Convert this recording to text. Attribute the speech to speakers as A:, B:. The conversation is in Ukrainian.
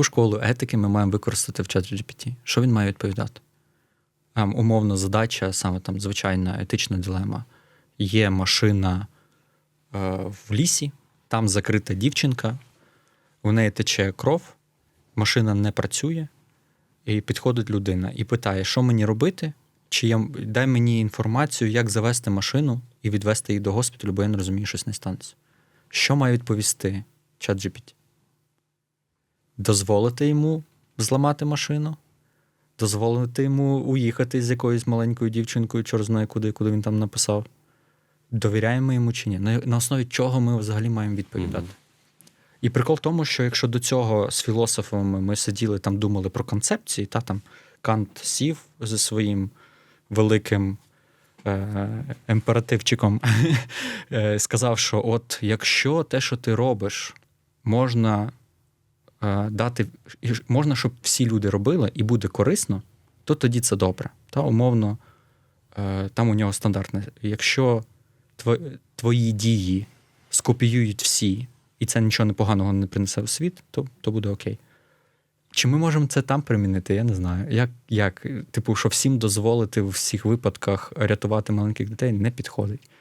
A: яку школу етики ми маємо використати в чат GPT? Що він має відповідати? Там, умовно, задача, саме там звичайна етична дилема. Є машина е, в лісі, там закрита дівчинка, у неї тече кров, машина не працює, і підходить людина і питає, що мені робити, чи я, дай мені інформацію, як завести машину і відвести її до госпіталю, бо я не розумію, щось не станеться. Що має відповісти чат GPT? Дозволити йому зламати машину? Дозволити йому уїхати з якоюсь маленькою дівчинкою, чор знає куди, куди він там написав. Довіряємо йому чи ні? На, основі чого ми взагалі маємо відповідати? І прикол в тому, що якщо до цього з філософами ми сиділи там, думали про концепції, та там Кант сів зі своїм великим е, емперативчиком, е, сказав, що от якщо те, що ти робиш, можна дати, можна, щоб всі люди робили, і буде корисно, то тоді це добре. Та умовно, е, там у нього стандартне. Якщо твої дії скопіюють всі, і це нічого непоганого не принесе в світ, то, то буде окей. Чи ми можемо це там примінити? Я не знаю. Як, як? Типу, що всім дозволити в всіх випадках рятувати маленьких дітей не підходить.